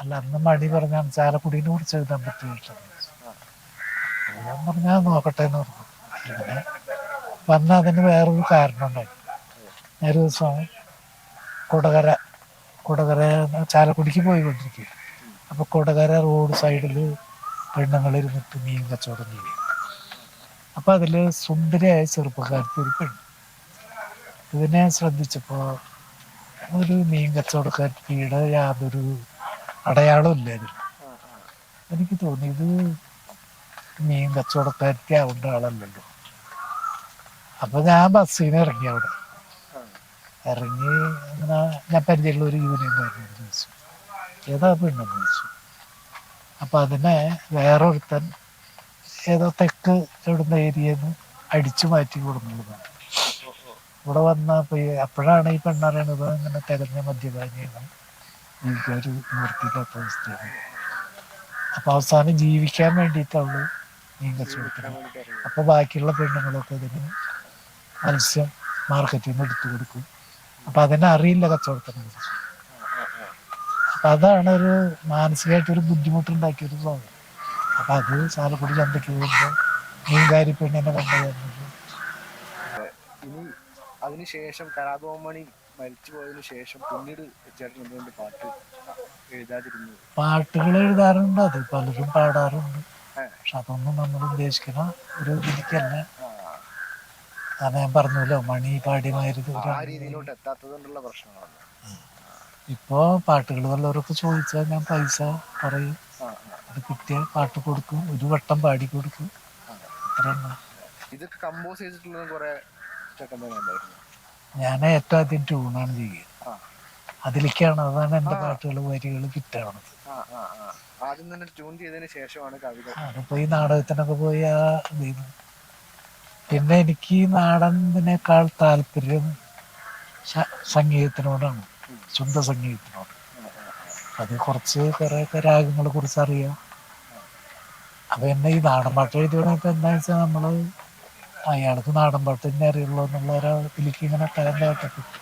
അല്ല അന്ന് മണി പറഞ്ഞാൽ ചാലക്കുടീനെ കുറിച്ച് എഴുതാൻ പറ്റുമോ ഞാൻ പറഞ്ഞാൽ നോക്കട്ടെ എന്ന് പറഞ്ഞു. അങ്ങനെ വന്ന അതിന് വേറൊരു കാരണമുണ്ടായി ഒരു ദിവസം കൊടകര കൊടകര ചാലക്കുടിക്ക് പോയിക്കൊണ്ടിരിക്കുക അപ്പൊ കൊടകര റോഡ് സൈഡിൽ പെണ്ണുങ്ങൾ ഇരുന്നിട്ട് മീൻ കച്ചവടം ചെയ്യും. അപ്പൊ അതിൽ സുന്ദരിയായ ചെറുപ്പക്കാരത്തി ഒരു പെണ്ണ്. ഇതിനെ ശ്രദ്ധിച്ചപ്പോ ഒരു മീൻ കച്ചവടക്കാരിയുടെ യാതൊരു അടയാളവും ഇല്ലായിരുന്നു. എനിക്ക് തോന്നി ഇത് മീൻ കച്ചവടക്കാരത്തി ആവേണ്ട ആളല്ലല്ലോ. അപ്പൊ ഞാൻ ബസ്സിന് ഇറങ്ങി അവിടെ. ഇറങ്ങി അങ്ങനെ ഞാൻ പരിചയമുള്ള ഒരു യൂണിയൻ കാരനോട് ചോദിച്ചു ഏതാ പെണ്ണെന്ന് ചോദിച്ചു. അപ്പൊ അതിനെ വേറൊരുത്തൻ ഏതോ തെക്ക് എവിടുന്ന ഏരിയന്ന് അടിച്ചു മാറ്റി കൊടുക്കുന്നതാണ് ഇവിടെ വന്ന അപ്പോഴാണ് ഈ പെണ്ണറിയണത് അങ്ങനെ തികഞ്ഞ മദ്യപാനിയാണ് വീട്ടുകാർ നിർത്തിയില്ലാത്ത അവസ്ഥയാണ് അപ്പൊ അവസാനം ജീവിക്കാൻ വേണ്ടിയിട്ട് അവൾ മീൻ കച്ചവടത്തിന് അപ്പൊ ബാക്കിയുള്ള പെണ്ണുങ്ങളൊക്കെ ഇതിന് മത്സ്യം മാർക്കറ്റിൽ നിന്ന് എടുത്തു കൊടുക്കും. അപ്പൊ അതിനെ അറിയില്ല കച്ചവടത്തിനെ കുറിച്ച് അപ്പൊ അതാണ് ഒരു മാനസികമായിട്ട് ഒരു ബുദ്ധിമുട്ടുണ്ടാക്കിയ ഒരു സാധനം അപ്പൊ അത് ചാലക്കുടി ചന്തയ്ക്ക് പോകുമ്പോൾ മീൻകാരി പെണ്ണിനെ കണ്ടു അതിനുശേഷം കലാഭവമണി മരിച്ചു പോയതിനു ശേഷം പിന്നീട് ചേട്ടൻ എന്തുകൊണ്ട് പാട്ട് എഴുതാതിരുന്നു. പാട്ടുകൾ എഴുതാറുണ്ട്. അത് പലരും പാടാറുണ്ട്. പക്ഷെ അതൊന്നും നമ്മൾ ഉദ്ദേശിക്കുന്ന ഒരു രീതിക്കല്ല. കാരണം ഞാൻ പറഞ്ഞല്ലോ മണി പാടിയമായിരുന്നു ആ രീതിയിലോട്ട് എത്താത്തത് കൊണ്ടുള്ള പ്രശ്നങ്ങളാണ് ഇപ്പോ പാട്ടുകൾ വല്ലവരൊക്കെ ചോദിച്ചാൽ ഞാൻ പൈസ പറയും. അത് കിട്ടിയ പാട്ട് കൊടുക്കും. ഒരു വട്ടം പാടി കൊടുക്കും. അത്ര ഇതൊക്കെ കമ്പോസ് ചെയ്തിട്ടുള്ള കുറെ ഉണ്ടായിരുന്നു ഞാൻ ഏറ്റവും ആദ്യം ട്യൂണാണ് ചെയ്യുക. അതിലേക്കാണ് അതാണ് എന്റെ പാട്ടുകൾ വരികൾ ഫിറ്റാവണത് ആദ്യം തന്നെ ട്യൂൺ ചെയ്തതിന് ശേഷമാണ് കവിത. അതിപ്പോ ഈ നാടകത്തിനൊക്കെ പോയി ആ ഇത് ചെയ്തു. പിന്നെ എനിക്ക് ഈ നാടനേക്കാൾ താല്പര്യം സംഗീതത്തിനോടാണ്. ശുദ്ധ സംഗീതത്തിനോട്. അത് കുറച്ച് കുറേയൊക്കെ രാഗങ്ങളെ കുറിച്ച് അറിയാം. അപ്പൊ എന്നെ ഈ നാടൻ പാട്ട് എഴുതിയോടൊക്കെ എന്താ വെച്ചാൽ നമ്മൾ അയാൾക്ക് നാടൻ പാട്ട്. തന്നെ അറിയുള്ളൂ എന്നുള്ള ഒരു ഇതിലേക്ക് ഇങ്ങനെ തരം കേട്ടപ്പെട്ടു